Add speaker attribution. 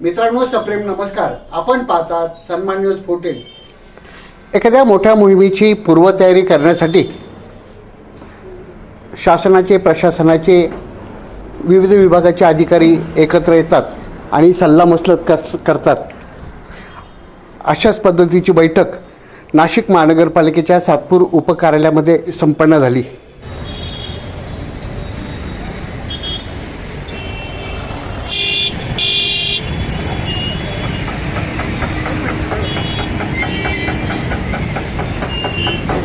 Speaker 1: मित्रांनो सप्रेम नमस्कार. आपण पाहतात सन्मान न्यूज फोर्टीन एखाद्या मोठ्या मोहिमेची पूर्वतयारी करण्यासाठी शासनाचे प्रशासनाचे विविध विभागाचे अधिकारी एकत्र येतात आणि सल्लामसलत कस करतात. अशाच पद्धतीची बैठक नाशिक महानगरपालिकेच्या सातपूर उपकार्यालयामध्ये संपन्न झाली.